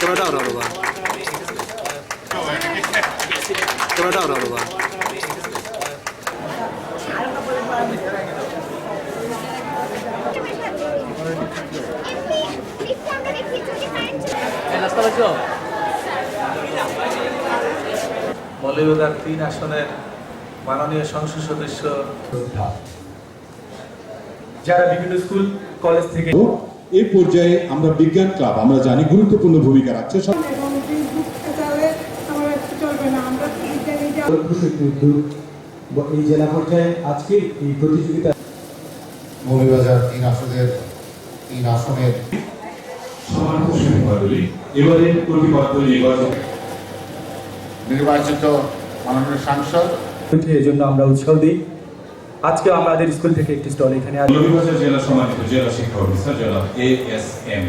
কোনোটাও না বাবা কোনোটাও না বাবা মৌলভীবাজার তিন আসনের মাননীয় সংসদ সদস্য যারা বিভিন্ন স্কুল কলেজ থেকে এই পর্যায়ে আমরা বিজ্ঞান ক্লাব আমরা জানি গুরুত্বপূর্ণ ভূমিকা রাখছে। সব এই জেলা পর্যায়ে আজকে এই প্রতিযোগিতা মৌলভীবাজার তিন আসনের তিন আসনের এবারে নির্বাচিত মাননীয় সাংসদ। এই জন্য আমরা উৎসাহ দিই। আজকে আমাদের স্কুল থেকে একটি স্টল এখানে জেলা সম্মানিত জেলা শিক্ষা অফিসার জেলা এ এস এম